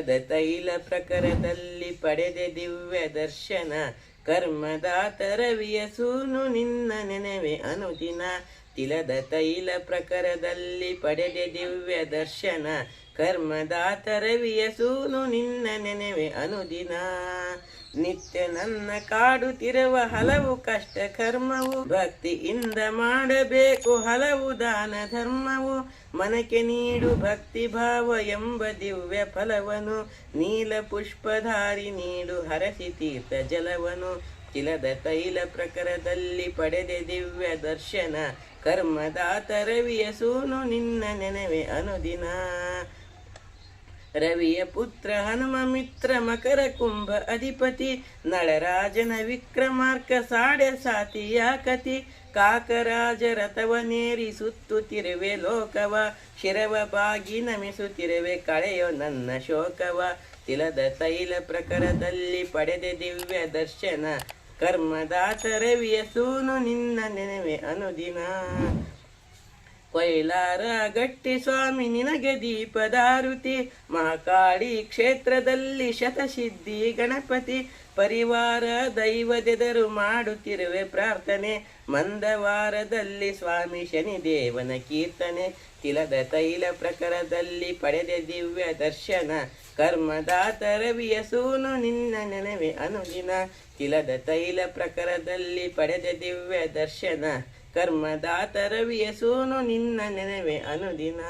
ತಿಲದ ತೈಲ ಪ್ರಕರದಲ್ಲಿ ಪಡೆದೆ ದಿವ್ಯ ದರ್ಶನ. ಕರ್ಮದಾತರವಿಯ ಸೂನು ನಿನ್ನ ನೆನವೆ ಅನುದಿನ. ತಿಲದ ತೈಲ ಪ್ರಕರದಲ್ಲಿ ಪಡೆದೆ ದಿವ್ಯ ದರ್ಶನ ಕರ್ಮದಾತ ರವಿಯ ಸೂನು ನಿನ್ನ ನೆನವೆ ಅನುದಿನ. ನಿತ್ಯ ನನ್ನ ಕಾಡುತ್ತಿರುವ ಹಲವು ಕಷ್ಟ ಕರ್ಮವು ಭಕ್ತಿಯಿಂದ ಮಾಡಬೇಕು ಹಲವು ದಾನ ಧರ್ಮವು. ಮನಕ್ಕೆ ನೀಡು ಭಕ್ತಿ ಭಾವ ಎಂಬ ದಿವ್ಯ ಫಲವನು, ನೀಲ ಪುಷ್ಪಧಾರಿ ನೀಡು ಹರಸಿ ತೀರ್ಥ ಜಲವನು. ತಿಲದ ತೈಲ ಪ್ರಕರದಲ್ಲಿ ಪಡೆದೆ ದಿವ್ಯ ದರ್ಶನ. ಕರ್ಮದಾತ ರವಿಯ ಸೂನು ನಿನ್ನ ನೆನವೆ ಅನುದಿನ. ರವಿಯ ಪುತ್ರ ಹನುಮ ಮಿತ್ರ ಮಕರ ಕುಂಭ ಅಧಿಪತಿ. ನಳರಾಜನ ವಿಕ್ರಮಾರ್ಕ ಸಾಡೆ ಸಾತಿಯ ಕತಿ ಕಾಕರಾಜ ರಥವನೇರಿ ಸುತ್ತುತ್ತಿರುವೆ ಲೋಕವ. ಶಿರವ ಬಾಗಿ ನಮಿಸುತ್ತಿರುವೆ ಕಳೆಯೋ ನನ್ನ ಶೋಕವ. ತಿಲದ ತೈಲ ಪ್ರಕರದಲ್ಲಿ ಪಡೆದೆ ದಿವ್ಯ ದರ್ಶನ. ಕರ್ಮದಾತ ರವಿಯ ಸೂನು ನಿನ್ನ ನೆನವೆ ಅನುದಿನ. ಕೊಯ್ಲಾರ ಗಟ್ಟಿ ಸ್ವಾಮಿ ನಿನಗೆ ದೀಪದಾರುತಿ. ಮಾಕಾಡಿ ಕ್ಷೇತ್ರದಲ್ಲಿ ಶತಸಿದ್ಧಿ ಗಣಪತಿ. ಪರಿವಾರ ದೈವದೆದರು ಮಾಡುತ್ತಿರುವೆ ಪ್ರಾರ್ಥನೆ. ಮಂದವಾರದಲ್ಲಿ ಸ್ವಾಮಿ ಶನಿ ದೇವನ ಕೀರ್ತನೆ. ತಿಲದ ತೈಲ ಪ್ರಕರದಲ್ಲಿ ಪಡೆದ ದಿವ್ಯ ದರ್ಶನ. ಕರ್ಮದಾತ ರವಿಯ ಸೂನು ನಿನ್ನ ನೆನವೆ ಅನುದಿನ. ತಿಲದ ತೈಲ ಪ್ರಕರದಲ್ಲಿ ಪಡೆದ ದಿವ್ಯ ದರ್ಶನ. ಕರ್ಮದಾತ ಸೋನು ಸೂನು ನಿನ್ನ ನೆನವೆ ಅನುದಿನ.